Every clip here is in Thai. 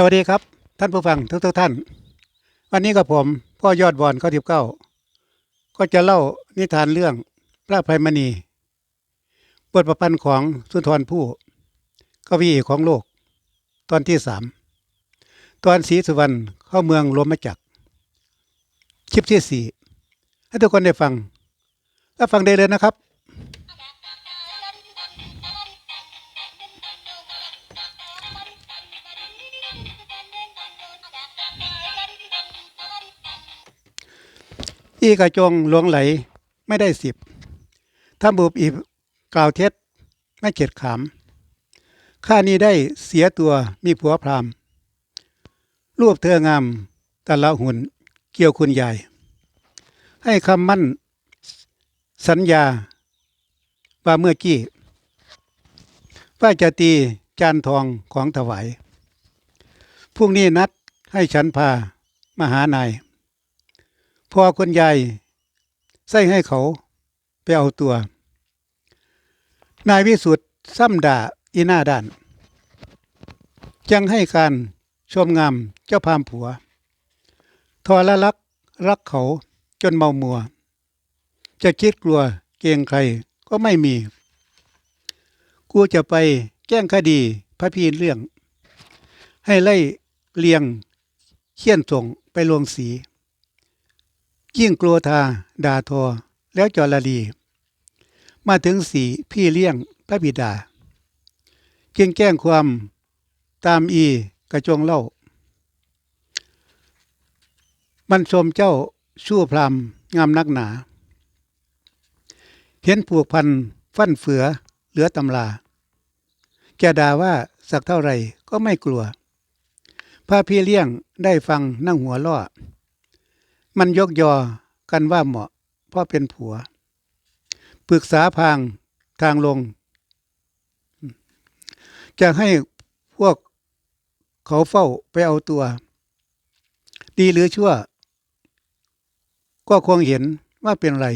สวัสดีครับ ท่านผู้ฟังทุกทุกๆท่าน วันนี้กับผมพ่อยอดบอลข้าทิบเก้าก็จะเล่านิทานเรื่องพระภัยมณีบทประพันธ์ของสุนทรภู่กวีของโลก ตอนที่สามตอนศรีสุวรรณเข้าเมืองรวมมาจักคลิปที่สี่ให้ทุกคนได้ฟังและฟังได้เลยนะครับ อีกระจงหลวงไหลไม่ได้สิบถ้าบุบอีกกล่าวเท็จไม่เข็ดขามข้านี้ได้เสียตัวมีผัวพรามรูปเธองามแต่ละหุ่นเกี่ยวคุณยาย ให้คำมั่นสัญญาว่าเมื่อกี้ว่าจะตีจานทองของถวายพรุ่งนี้นัดให้ฉันพามาหานาย พอคนยายใส่ให้เขาไปเอาตัว นายวิสุทธ์ซ้ำด่าอีหน้าด้านจังให้การชมงามเจ้าพามผัว ทอละลักรักเขาจนเมามัว จะคิดกลัวเกงใครก็ไม่มี กูจะไปแจ้งคดีพระพีนเรื่อง ให้ไล่เลียงเขียนส่งไปลวงสี ยิ่งกลัวทาด่าทอแล้วจอละลีมาถึงสีพี่เลี้ยงพระบิดา จึงแจ้งความตามอีกระจงเล่า มันชมเจ้าชั่วพรามงามนักหนา เห็นผูกพันฟันเฟือเหลือตำลาแกด่าว่าสักเท่าไหร่ก็ไม่กลัวพระพี่เลี้ยงได้ฟังนั่งหัวล่อ มันยกยอกันว่าเหมาะเพราะเป็นผัว ปรึกษาพางทางลง จะให้พวกเขาเฝ้าไปเอาตัว ดีหรือชั่ว ก็คงเห็นว่าเป็นไร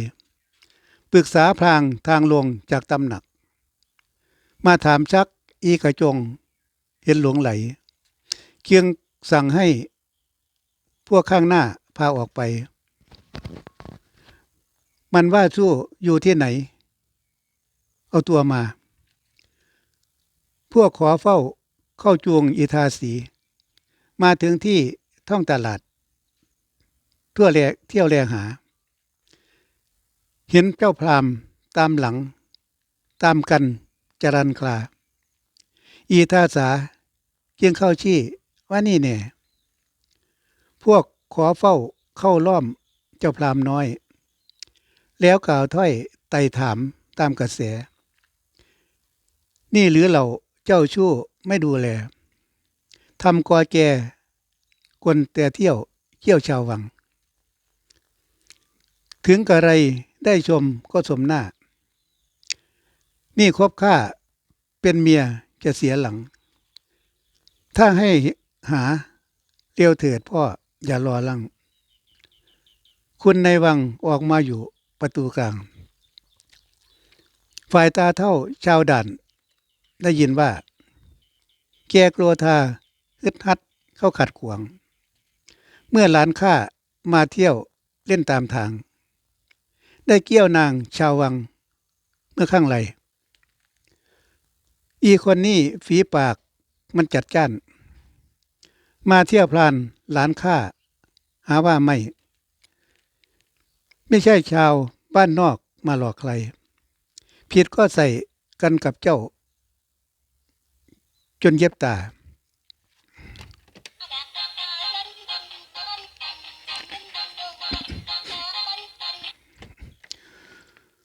ปรึกษาพางทางลงจากตำหนัก มาถามชักอีกระจง เห็นหลวงไหล เคียงสั่งให้พวกข้างหน้า พาออกไป มันว่าสู้อยู่ที่ไหน เอาตัวมา พวกขอเฝ้าเข้าจวงอิทาสี มาถึงที่ท่องตลาด ทั่วแลเที่ยวแลหา เห็นเจ้าพรามตามหลัง ตามกันจรันคลา อีทาสาเกียงเข้าชี้ว่านี่แน่พวก ขอเฝ้าเข้าล้อมเจ้าพรามน้อย แล้วกล่าวถ้อยไต่ถามตามกระแส นี่หรือเราเจ้าชู้ไม่ดูแลทำกอแกกวนแต่เที่ยวเที่ยวชาววัง ถึงกระไรได้ชมก็สมหน้า นี่คบค่าเป็นเมียจะเสียหลัง ถ้าให้หาเร็วเถิดพ่อ อย่ารอลัง คุณในวังออกมาอยู่ประตูกลาง ฝ่ายตาเท่าชาวด่าน ได้ยินว่า แกกลัวทาฮึดฮัดเข้าขัดขวาง เมื่อหลานข้ามาเที่ยวเล่นตามทาง ได้เกี่ยวนางชาววัง เมื่อข้างไรอีคนนี้ฝีปากมันจัดจ้าน มาเที่ยวพลานหลานข้าหาว่าไม่ ไม่ใช่ชาวบ้านนอกมาหลอกใคร ผิดก็ใส่กันกับเจ้า จนเย็บตา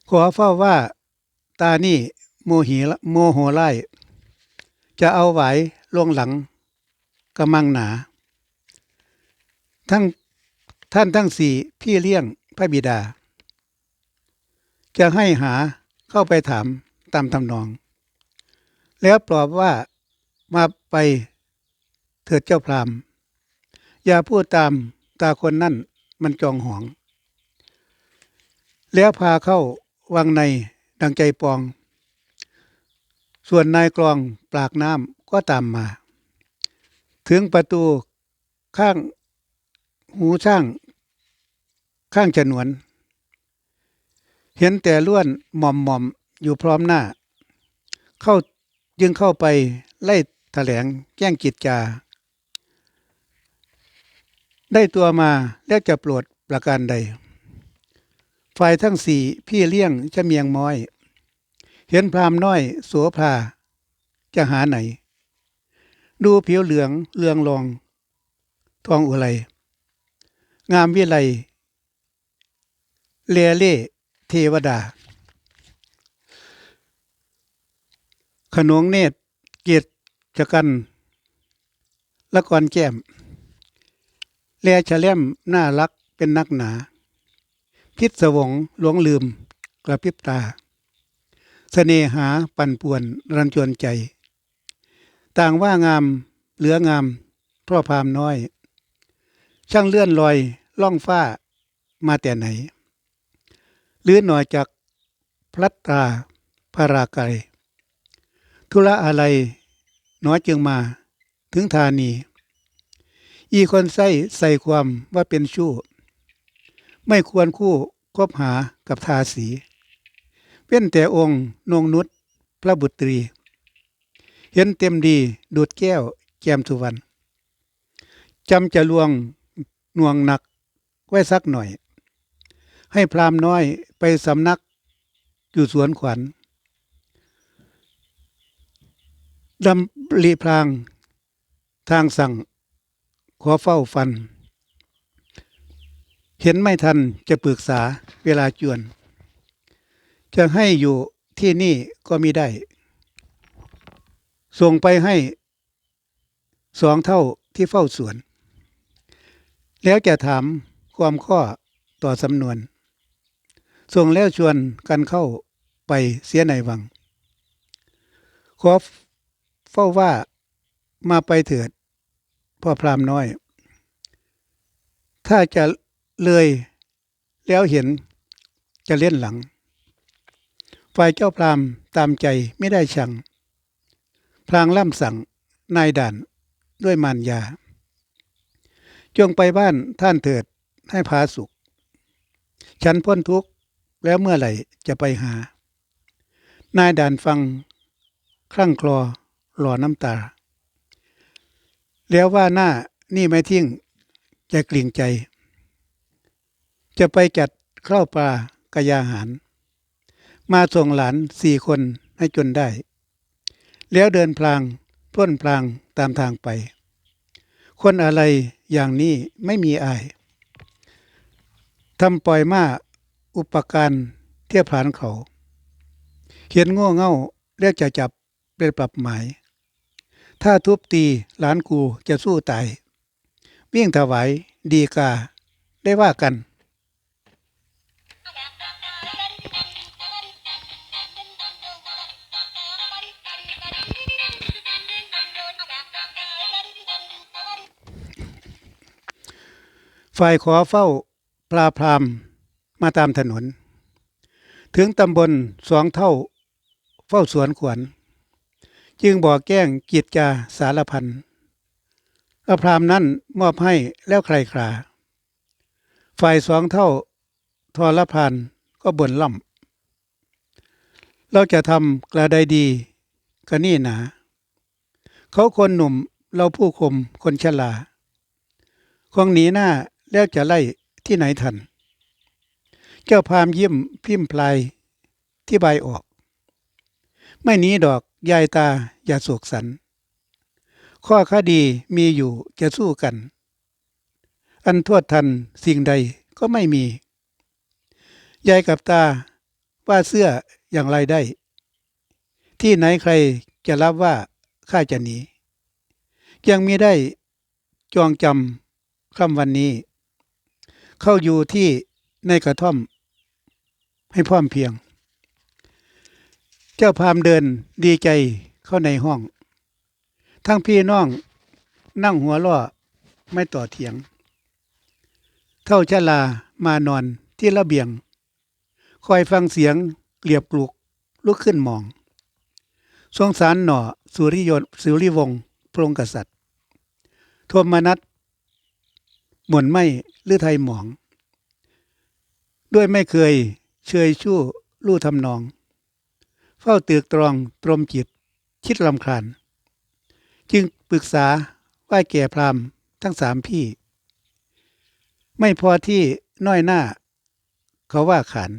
ขอเฝ้าว่าตานี่โมหีโมโหไล่จะเอาไหวลงหลัง กำมังหนา ทั้งท่านทั้งสี่พี่เลี้ยงพระบิดา จะให้หาเข้าไปถามตามทำนอง แล้วปลอบว่ามาไปเถิดเจ้าพรามอย่าพูดตามตาคนนั่นมันจองหอง แล้วพาเข้าวังในดังใจปอง ส่วนนายกรองปากน้ำก็ตามมา ถึงประตูข้างหูช่าง ข้างฉนวน เห็นแต่ล้วนหม่อมหม่อมอยู่พร้อมหน้า เข้าจึงเข้าไปไล่แถลงแจ้งกิจจา ได้ตัวมาแล้วจะโปรดประการใดฝ่ายทั้งสี่พี่เลี้ยงจะเมียงม้อย เห็นพรามน้อยโสภาจะหาไหน ดูผิวเหลืองเลืองรอง ทองอุไรงามวิไลเลเล่เทวดา ขนงเนตร เกียรติจกันละกรแก้มแลฉะแลมน่ารักเป็นนักหนา พิษสวงหลวงลืมกระพริบตาเสน่หาปั่นป่วนรันจวนใจ ต่างว่างาม เหลืองามเพราะพามน้อย ช่างเลื่อนลอยล่องฟ้ามาแต่ไหน หรือหน่อยจากพลัดตาพาราไกรธุระอะไรหนอยจึงมาถึงธานี อีคนใส่ใส่ความว่าเป็นชู้ ไม่ควรคู่คบหากับทาสี เว้นแต่องค์นงนุษพระบุตรี เห็นเต็มดี ดูดแก้ว แก้มสุวรรณจำจะลวงหน่วงหนักไว้สักหน่อย ให้พรามน้อยไปสำนักอยู่สวนขวัญดำลีพราง ทางสั่ง ขอเฝ้าฟัน เห็นไม่ทันจะปรึกษาเวลาจวน จะให้อยู่ที่นี่ก็มีได้ ส่งไปให้สองเท่าที่เฝ้าสวน แล้วจะถามความข้อต่อสำนวน ส่งแล้วชวนกันเข้าไปเสียในวัง ขอเฝ้าว่ามาไปเถิด พ่อพรามน้อย ถ้าจะเลยแล้วเห็นจะเล่นหลัง ฝ่ายเจ้าพรามตามใจไม่ได้ชัง พลางล่ำสั่งนายด่านด้วยมารยา จงไปบ้านท่านเถิดให้พาสุข ฉันพ้นทุกข์แล้วเมื่อไหร่จะไปหา นายด่านฟัง คลั่งคลอหล่อน้ำตา แล้วว่าหน้านี่ไม่ทิ้งจะกลิ่งใจ จะไปจัดข้าวปลากระยาหาร มาส่งหลานสี่คนให้จนได้ แล้วเดินพลางพล่นพลางตามทางไป คนอะไรอย่างนี้ไม่มีอายทำปล่อยมาอุปการเทียบผานเขา เขียนง่เง่าเรียกจะจับเป็นปรับหมาย ถ้าทุบตีหลานกูจะสู้ตาย วิ่งถวายดีกาได้ว่ากัน ฝ่ายขอเฝ้าปลาพรามมาตามถนน ถึงตำบลสองเท่าเฝ้าสวนขวัญจึงบอกแก้งกีดจาสารพันอพรามนั้นมอบให้แล้วใครคราฝ่ายสองเท่าทรพานก็บ่นล่ำเราจะทำกระไดดีกะนี่หนา เขาคนหนุ่มเราผู้คมคนชลาคงหนีหน้า แล้วจะไล่ที่ไหนทัน เจ้าพามยิ้มพิมพ์พลายที่ใบออก ไม่หนีดอกยายตาอย่าโศกสัน ข้อคดีมีอยู่จะสู้กัน อันโทษทันสิ่งใดก็ไม่มี ยายกับตาว่าเสื้ออย่างไรได้ ที่ไหนใครจะรับว่าข้าจะหนี ยังมีได้จองจำคำวันนี้ เข้าอยู่ที่ในกระท่อม ให้พร้อมเพียง เจ้าพามเดินดีใจเข้าในห้อง ทั้งพี่น้องนั่งหัวล้อไม่ต่อเถียง เท่าชะลามานอนที่ระเบียง คอยฟังเสียงเกลียบกลุกลุกขึ้นมอง สงสารหน่อสุริยนสุริวงศ์พระองค์กษัตริย์โทมนัส หม่นไหมหรือไทยหมอง ด้วยไม่เคยเชยชู้ลู่ทำนอง เฝ้าตึกตรองตรมจิต คิดลำคาญ จึงปรึกษาไหว้แก่พรามทั้งสามพี่ ไม่พอที่น้อยหน้า เขาว่าขาน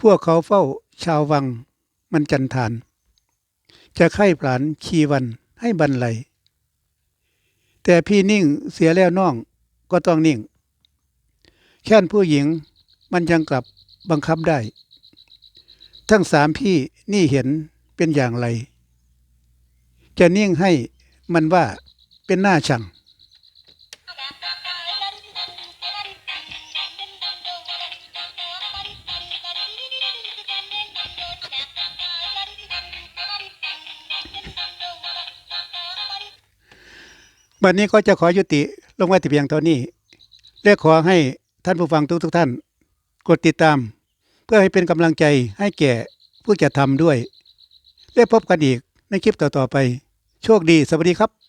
พวกเขาเฝ้าชาววังมันจันทาน จะไข้ผลานชีวันให้บรรลัย แต่พี่นิ่งเสียแล้วน้องก็ต้องนิ่ง แค่นผู้หญิงมันยังกลับบังคับได้ ทั้งสามพี่นี่เห็นเป็นอย่างไร จะนิ่งให้มันว่าเป็นหน้าชัง วันนี้ก็จะขอยุติลงไว้แต่เพียงเท่านี้และขอให้ท่านผู้ฟังทุกทุกท่าน กดติดตาม เพื่อให้เป็นกำลังใจให้แก่ผู้จะทำด้วย และพบกันอีกในคลิปต่อๆไป โชคดีสวัสดีครับ